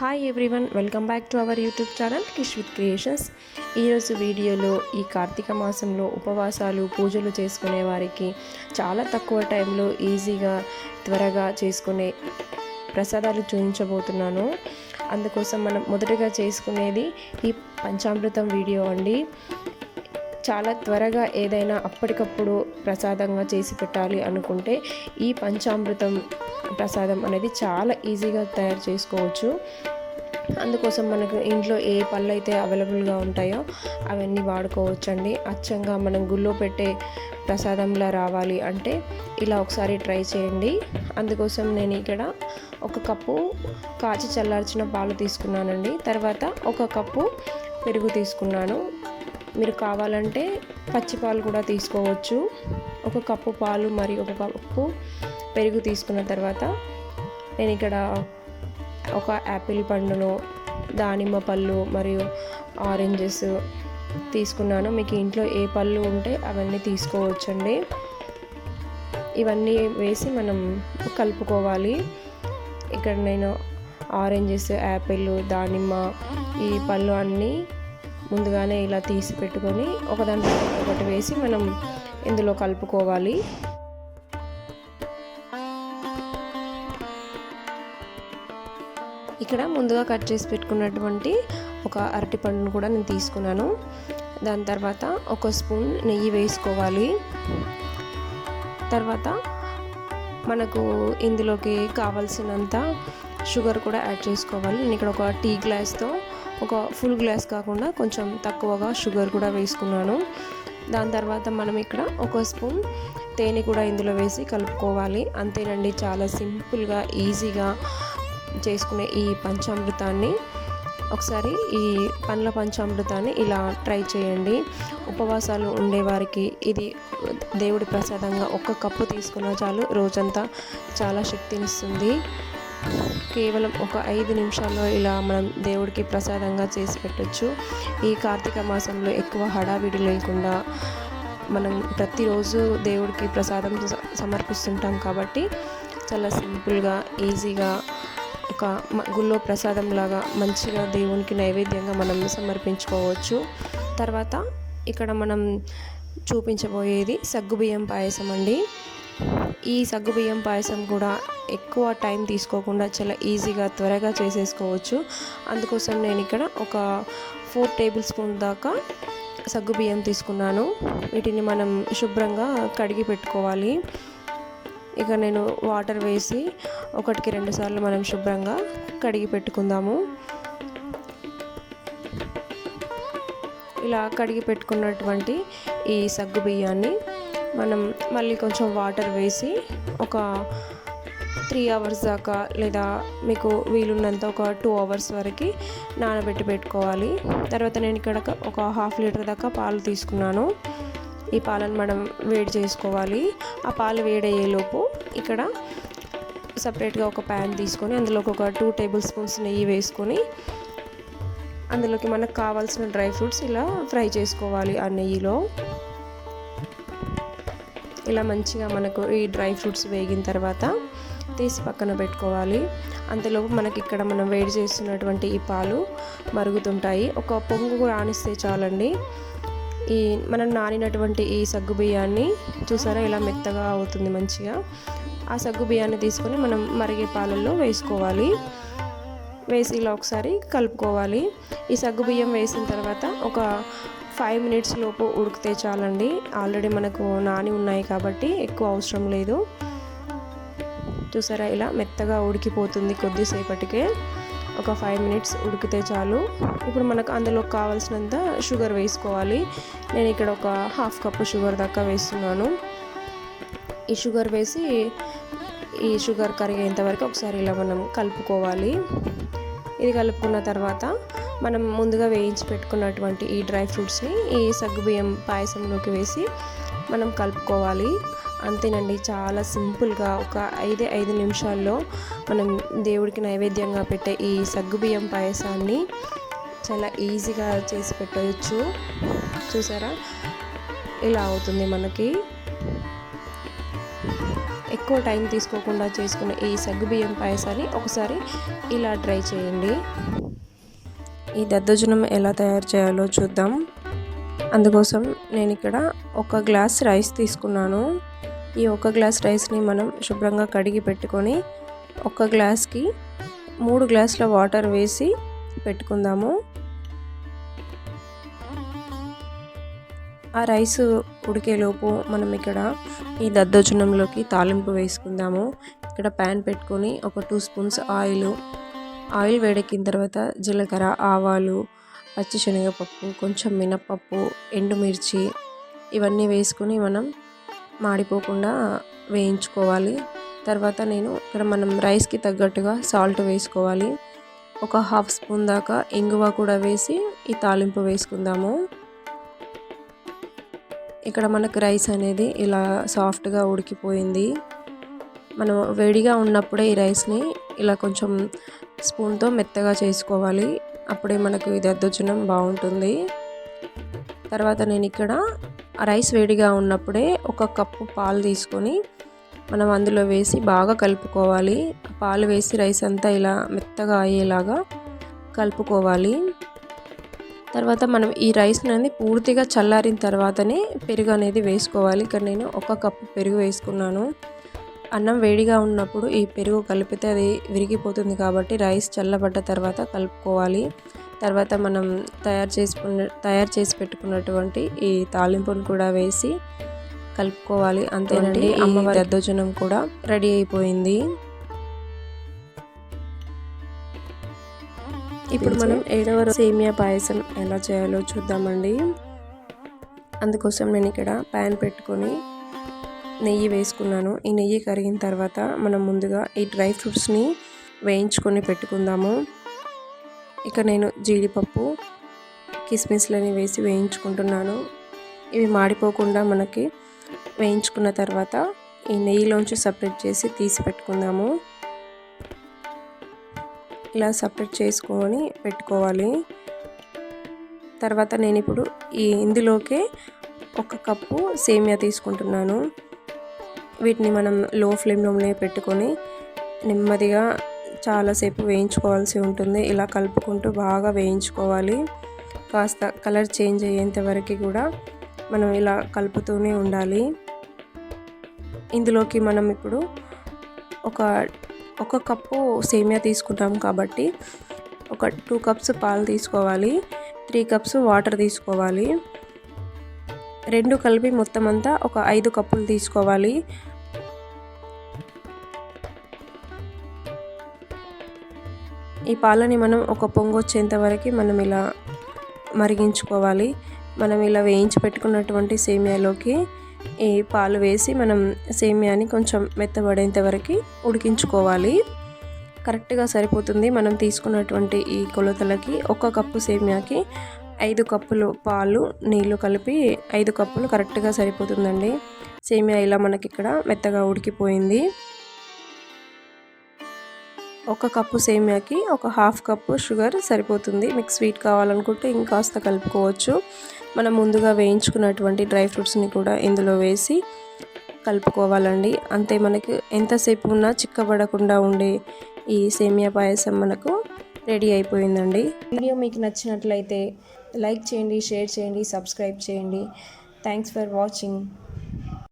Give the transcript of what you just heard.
Hi everyone welcome back to our YouTube channel Kish with creations ఈరోజు వీడియోలో ఈ కార్తీక మాసంలో ఉపవాసాలు పూజలు చేసుకునే వారికి చాలా తక్కువ టైంలో ఈజీగా త్వరగా చేసుకునే ప్రసాదాలు చూపించబోతున్నాను. అందుకోసం మనం మొదటగా చేసుకునేది ఈ పంచామృతం వీడియో అండి. చాలా త్వరగా ఏదైనా అప్పటికప్పుడు ప్రసాదంగా చేసి పెట్టాలి అనుకుంటే ఈ పంచామృతం ప్రసాదం అనేది చాలా ఈజీగా తయారు చేసుకోవచ్చు. అందుకోసం మనకు ఇంట్లో ఏ పళ్ళు అయితే అవైలబుల్గా ఉంటాయో అవన్నీ వాడుకోవచ్చండి. అచ్చంగా మనం గుళ్ళో పెట్టే ప్రసాదంలా రావాలి అంటే ఇలా ఒకసారి ట్రై చేయండి. అందుకోసం నేను ఇక్కడ ఒక కప్పు కాచి చల్లార్చిన పాలు తీసుకున్నానండి. తర్వాత ఒక కప్పు పెరుగు తీసుకున్నాను. మీరు కావాలంటే పచ్చి పాలు కూడా తీసుకోవచ్చు. ఒక కప్పు పాలు మరియు ఒక కప్పు పెరుగు తీసుకున్న తర్వాత నేను ఇక్కడ ఒక యాపిల్ పండును దానిమ్మ పళ్ళు మరియు ఆరెంజెస్ తీసుకున్నాను. మీకు ఇంట్లో ఏ పళ్ళు ఉంటే అవన్నీ తీసుకోవచ్చండి. ఇవన్నీ వేసి మనం కలుపుకోవాలి. ఇక్కడ నేను ఆరెంజెస్ యాపిల్ దానిమ్మ ఈ పళ్ళు అన్నీ ముందుగానే ఇలా తీసి పెట్టుకొని ఒకదాని ఒకటి వేసి మనం ఇందులో కలుపుకోవాలి. ఇక్కడ ముందుగా కట్ చేసి పెట్టుకున్నటువంటి ఒక అరటి పండును కూడా నేను తీసుకున్నాను. దాని తర్వాత ఒక స్పూన్ నెయ్యి వేసుకోవాలి. తర్వాత మనకు ఇందులోకి కావాల్సినంత షుగర్ కూడా యాడ్ చేసుకోవాలి. నేను ఇక్కడ ఒక టీ గ్లాస్తో ఒక ఫుల్ గ్లాస్ కాకుండా కొంచెం తక్కువగా షుగర్ కూడా వేసుకున్నాను. దాని తర్వాత మనం ఇక్కడ ఒక స్పూన్ తేనె కూడా ఇందులో వేసి కలుపుకోవాలి. అంతేనండి చాలా సింపుల్గా ఈజీగా చేసుకునే ఈ పంచామృతాన్ని. ఒకసారి ఈ పండ్ల పంచామృతాన్ని ఇలా ట్రై చేయండి. ఉపవాసాలు ఉండేవారికి ఇది దేవుడి ప్రసాదంగా ఒక్క కప్పు తీసుకున్న చాలు రోజంతా చాలా శక్తినిస్తుంది. కేవలం ఒక ఐదు నిమిషాల్లో ఇలా మనం దేవుడికి ప్రసాదంగా చేసి పెట్టచ్చు. ఈ కార్తీక మాసంలో ఎక్కువ హడావిడి లేకుండా మనం ప్రతిరోజు దేవుడికి ప్రసాదం సమర్పిస్తుంటాం కాబట్టి చాలా సింపుల్గా ఈజీగా ఒక గుళ్ళో ప్రసాదం లాగా మంచిగా దేవునికి నైవేద్యంగా మనం సమర్పించుకోవచ్చు. తర్వాత ఇక్కడ మనం చూపించబోయేది సగ్గుబియ్యం పాయసం అండి. ఈ సగ్గుబియ్యం పాయసం కూడా ఎక్కువ టైం తీసుకోకుండా చాలా ఈజీగా త్వరగా చేసేసుకోవచ్చు. అందుకోసం నేను ఇక్కడ ఒక ఫోర్ టేబుల్ స్పూన్ దాకా సగ్గుబియ్యం తీసుకున్నాను. వీటిని మనం శుభ్రంగా కడిగి పెట్టుకోవాలి. ఇక నేను వాటర్ వేసి ఒకటికి రెండు సార్లు మనం శుభ్రంగా కడిగి పెట్టుకుందాము. ఇలా కడిగి పెట్టుకున్నటువంటి ఈ సగ్గు బియ్యాన్ని మనం మళ్ళీ కొంచెం వాటర్ వేసి ఒక త్రీ అవర్స్ దాకా లేదా మీకు వీలున్నంత ఒక టూ అవర్స్ వరకు నానబెట్టి పెట్టుకోవాలి. తర్వాత నేను ఇక్కడ ఒక హాఫ్ లీటర్ దాకా పాలు తీసుకున్నాను. ఈ పాలను మనం వేడి చేసుకోవాలి. ఆ పాలు వేడయ్యేలోపు ఇక్కడ సపరేట్గా ఒక ప్యాన్ తీసుకొని అందులోకి ఒక టూ టేబుల్ స్పూన్స్ నెయ్యి వేసుకొని అందులోకి మనకు కావాల్సిన డ్రై ఫ్రూట్స్ ఇలా ఫ్రై చేసుకోవాలి ఆ నెయ్యిలో. ఇలా మంచిగా మనకు ఈ డ్రై ఫ్రూట్స్ వేగిన తర్వాత తీసి పక్కన పెట్టుకోవాలి. అంతలోపు మనకి ఇక్కడ మనం వేడి చేస్తున్నటువంటి ఈ పాలు మరుగుతుంటాయి. ఒక పొంగు రాణిస్తే చాలండి. ఈ మనం నానినటువంటి ఈ సగ్గు బియ్యాన్ని చూసారా? ఇలా మెత్తగా అవుతుంది మంచిగా. ఆ సగ్గు బియ్యాన్ని తీసుకొని మనం మరిగే పాలల్లో వేసుకోవాలి. వేసి ఇలా ఒకసారి కలుపుకోవాలి. ఈ సగ్గు బియ్యం వేసిన తర్వాత ఒక ఫైవ్ మినిట్స్ లోపు ఉడికితే చాలండి. ఆల్రెడీ మనకు నాని ఉన్నాయి కాబట్టి ఎక్కువ అవసరం లేదు. చూసారా ఇలా మెత్తగా ఉడికిపోతుంది కొద్దిసేపటికే. ఒక ఫైవ్ మినిట్స్ ఉడికితే చాలు. ఇప్పుడు మనకు అందులో కావాల్సినంత షుగర్ వేసుకోవాలి. నేను ఇక్కడ ఒక హాఫ్ కప్పు షుగర్ దాకా వేస్తున్నాను. ఈ షుగర్ వేసి ఈ షుగర్ కరిగేంత వరకు ఒకసారి ఇలా మనం కలుపుకోవాలి. ఇది కలుపుకున్న తర్వాత మనం ముందుగా వేయించి పెట్టుకున్నటువంటి ఈ డ్రై ఫ్రూట్స్ని ఈ సగ్గుబియ్యం పాయసంలోకి వేసి మనం కలుపుకోవాలి. అంతేనండి చాలా సింపుల్గా ఒక ఐదే ఐదు నిమిషాల్లో మనం దేవుడికి నైవేద్యంగా పెట్టే ఈ సగ్గుబియ్యం పాయసాన్ని చాలా ఈజీగా చేసి పెట్టవచ్చు చూసారా? ఇలా అవుతుంది మనకి. ఎక్కువ ఎక్కువ టైం తీసుకోకుండా చేసుకునే ఈ సగ్గుబియ్యం పాయసాన్ని ఒకసారి ఇలా ట్రై చేయండి. ఈ దద్దోజనం ఎలా తయారు చేయాలో చూద్దాం. అందుకోసం నేను ఇక్కడ ఒక గ్లాస్ రైస్ తీసుకున్నాను. ఈ ఒక గ్లాస్ రైస్ని మనం శుభ్రంగా కడిగి పెట్టుకొని ఒక గ్లాస్కి మూడు గ్లాసుల వాటర్ వేసి పెట్టుకుందాము. ఆ రైస్ ఉడికేలోపు మనం ఇక్కడ ఈ దద్దోజనంలోకి తాలింపు వేసుకుందాము. ఇక్కడ ప్యాన్ పెట్టుకొని ఒక టూ స్పూన్స్ ఆయిల్ ఆయిల్ వేడెక్కిన తర్వాత జీలకర్ర ఆవాలు పచ్చి శనగపప్పు కొంచెం మినప్పప్పు ఎండుమిర్చి ఇవన్నీ వేసుకొని మనం మాడిపోకుండా వేయించుకోవాలి. తర్వాత నేను ఇక్కడ మనం రైస్కి తగ్గట్టుగా సాల్ట్ వేసుకోవాలి. ఒక హాఫ్ స్పూన్ దాకా ఇంగువ కూడా వేసి ఈ తాలింపు వేసుకుందాము. ఇక్కడ మనకు రైస్ అనేది ఇలా సాఫ్ట్గా ఉడికిపోయింది. మనం వేడిగా ఉన్నప్పుడే ఈ రైస్ని ఇలా కొంచెం స్పూన్తో మెత్తగా చేసుకోవాలి. అప్పుడే మనకు ఇది అద్దొచ్చడం బాగుంటుంది. తర్వాత నేను ఇక్కడ రైస్ వేడిగా ఉన్నప్పుడే ఒక కప్పు పాలు తీసుకొని మనం అందులో వేసి బాగా కలుపుకోవాలి. పాలు వేసి రైస్ అంతా ఇలా మెత్తగా అయ్యేలాగా కలుపుకోవాలి. తర్వాత మనం ఈ రైస్ అనేది పూర్తిగా చల్లారిన తర్వాతనే పెరుగు అనేది వేసుకోవాలి. ఇక్కడ నేను ఒక కప్పు పెరుగు వేసుకున్నాను. అన్నం వేడిగా ఉన్నప్పుడు ఈ పెరుగు కలిపితే అది విరిగిపోతుంది కాబట్టి రైస్ చల్లబడ్డ తర్వాత కలుపుకోవాలి. తర్వాత మనం తయారు చేసుకున్న తయారు చేసి పెట్టుకున్నటువంటి ఈ తాలింపును కూడా వేసి కలుపుకోవాలి. అంతేనండి అమ్మవారి దద్దోజనం కూడా రెడీ అయిపోయింది. ఇప్పుడు మనం ఏడవ సేమియా పాయసం ఎలా చేయాలో చూద్దామండి. అందుకోసం నేను ఇక్కడ ప్యాన్ పెట్టుకొని నెయ్యి వేసుకున్నాను. ఈ నెయ్యి కరిగిన తర్వాత మనం ముందుగా ఈ డ్రై ఫ్రూట్స్ని వేయించుకొని పెట్టుకుందాము. ఇక నేను జీడిపప్పు కిస్మిస్లని వేసి వేయించుకుంటున్నాను. ఇవి మాడిపోకుండా మనకి వేయించుకున్న తర్వాత ఈ నెయ్యిలోంచి సపరేట్ చేసి తీసి పెట్టుకుందాము. ఇలా సపరేట్ చేసుకొని పెట్టుకోవాలి. తర్వాత నేను ఇప్పుడు ఈ ఇందులోకే ఒక కప్పు సేమియా తీసుకుంటున్నాను. వీటిని మనం లో ఫ్లేమ్లోనే పెట్టుకొని నెమ్మదిగా చాలాసేపు వేయించుకోవాల్సి ఉంటుంది. ఇలా కలుపుకుంటూ బాగా వేయించుకోవాలి. కాస్త కలర్ చేంజ్ అయ్యేంత వరకు కూడా మనం ఇలా కలుపుతూనే ఉండాలి. ఇందులోకి మనం ఇప్పుడు ఒక ఒక కప్పు సేమియా తీసుకుంటాం కాబట్టి ఒక టూ కప్స్ పాలు తీసుకోవాలి. త్రీ కప్స్ వాటర్ తీసుకోవాలి. రెండు కలిపి మొత్తం అంతా ఒక ఐదు కప్పులు తీసుకోవాలి. ఈ పాలని మనం ఒక పొంగు వచ్చేంత వరకు మనం ఇలా మరిగించుకోవాలి. మనం ఇలా వేయించి పెట్టుకున్నటువంటి సేమియాలోకి ఈ పాలు వేసి మనం సేమియాని కొంచెం మెత్తబడేంత వరకు ఉడికించుకోవాలి. కరెక్ట్గా సరిపోతుంది. మనం తీసుకున్నటువంటి ఈ కొలతలకి ఒక కప్పు సేమియాకి ఐదు కప్పులు పాలు నీళ్ళు కలిపి ఐదు కప్పులు కరెక్ట్గా సరిపోతుందండి. సేమియా ఇలా మనకి ఇక్కడ మెత్తగా ఉడికిపోయింది. ఒక కప్పు సేమియాకి ఒక హాఫ్ కప్పు షుగర్ సరిపోతుంది. మీకు స్వీట్ కావాలనుకుంటే ఇంకాస్త కలుపుకోవచ్చు. మనం ముందుగా వేయించుకున్నటువంటి డ్రై ఫ్రూట్స్ని కూడా ఇందులో వేసి కలుపుకోవాలండి. అంతే మనకి ఎంతసేపు ఉన్నా చిక్కబడకుండా ఉండే ఈ సేమియా పాయసం మనకు రెడీ అయిపోయిందండి. వీడియో మీకు నచ్చినట్లయితే లైక్ చేయండి షేర్ చేయండి సబ్స్క్రైబ్ చేయండి. Thanks for watching.